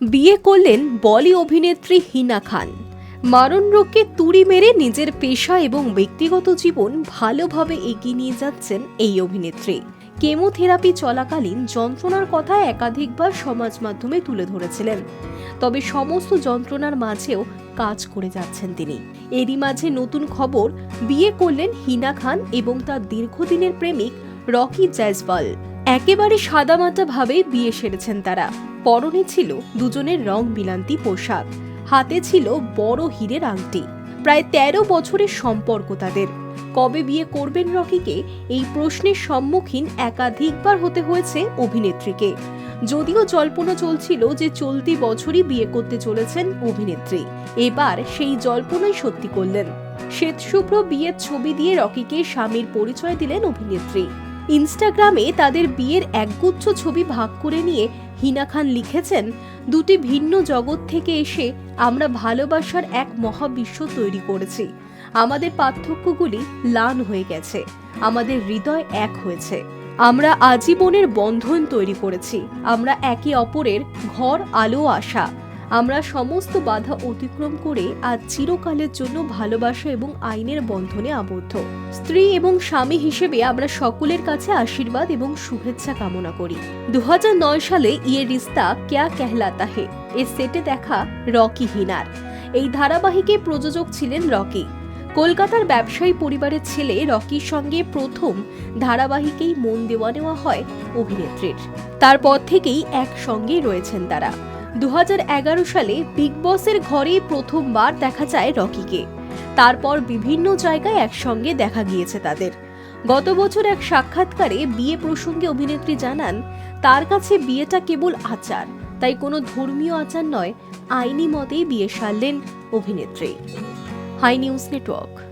বিয়ে করলেন বলি অভিনেত্রী হিনা খান। মারণ রোগকে তুড়ি মেরে নিজের পেশা এবং ব্যক্তিগত জীবন ভালোভাবে এগিয়ে নিয়ে যাচ্ছেন এই অভিনেত্রী। কেমোথেরাপি চলাকালীন যন্ত্রণার কথা একাধিকবার সমাজ মাধ্যমে তুলে ধরেছিলেন। তবে সমস্ত যন্ত্রণার মাঝেও কাজ করে যাচ্ছেন তিনি। এরই মাঝে নতুন খবর, বিয়ে করলেন হিনা খান এবং তার দীর্ঘদিনের প্রেমিক রকি জয়সওয়াল। একেবারে সাদামাটা ভাবে বিয়ে সেরেছেন তারা। পরনে ছিল দুজনের রং বিলান্তি পোশাক। হাতে ছিল বড় হীরের আংটি। প্রায় তেরো বছরের সম্পর্ক তাদের। কবে বিয়ে করবেন রকিকে এই প্রশ্নের সম্মুখীন একাধিকবার হতে হয়েছে অভিনেত্রীকে। যদিও জল্পনা চলছিল যে চলতি বছরই বিয়ে করতে চলেছেন অভিনেত্রী। এবার সেই জল্পনাই সত্যি করলেন। শ্বেতশুভ্র বিয়ের ছবি দিয়ে রকিকে স্বামীর পরিচয় দিলেন অভিনেত্রী। ইনস্টাগ্রামে তাদের বিয়ের একগুচ্ছ ছবি ভাগ করে নিয়ে হিনা খান লিখেছেন, দুটি ভিন্ন জগৎ থেকে এসে আমরা ভালোবাসার এক মহাবিশ্ব তৈরি করেছি। আমাদের পার্থক্যগুলি লান হয়ে গেছে, আমাদের হৃদয় এক হয়েছে। আমরা আজীবনের বন্ধন তৈরি করেছি, আমরা একে অপরের ঘর, আলো, আশা। আমরা সমস্ত বাধা অতিক্রম করে আজ চিরকালের জন্য ভালোবাসা এবং আইনের বন্ধনে আবদ্ধ। স্ত্রী এবং স্বামী হিসেবে আমরা সকলের কাছে আশীর্বাদ এবং শুভেচ্ছা কামনা করি। দু হাজার নয় সালে ইয়ে রিস্তা ক্যা কেহলাতা হে? এর সেটে দেখা রকি হিনার। এই ধারাবাহিকে প্রযোজক ছিলেন রকি। কলকাতার ব্যবসায়ী পরিবারের ছেলে রকির সঙ্গে প্রথম ধারাবাহিকেই মন দেওয়া নেওয়া হয় অভিনেত্রীর। তারপর থেকেই একসঙ্গেই রয়েছেন তারা। দু হাজার এগারো সালে বিগ বসের ঘরে প্রথমবার দেখা যায় রকিকে। তারপর বিভিন্ন জায়গায় একসঙ্গে দেখা গিয়েছে তাদের। গত বছর এক সাক্ষাৎকারে বিয়ে প্রসঙ্গে অভিনেত্রী জানান, তার কাছে বিয়েটা কেবল আচার, তাই কোনো ধর্মীয় আচার নয়, আইনি মতেই বিয়ে সারলেন অভিনেত্রী। Hi News Network.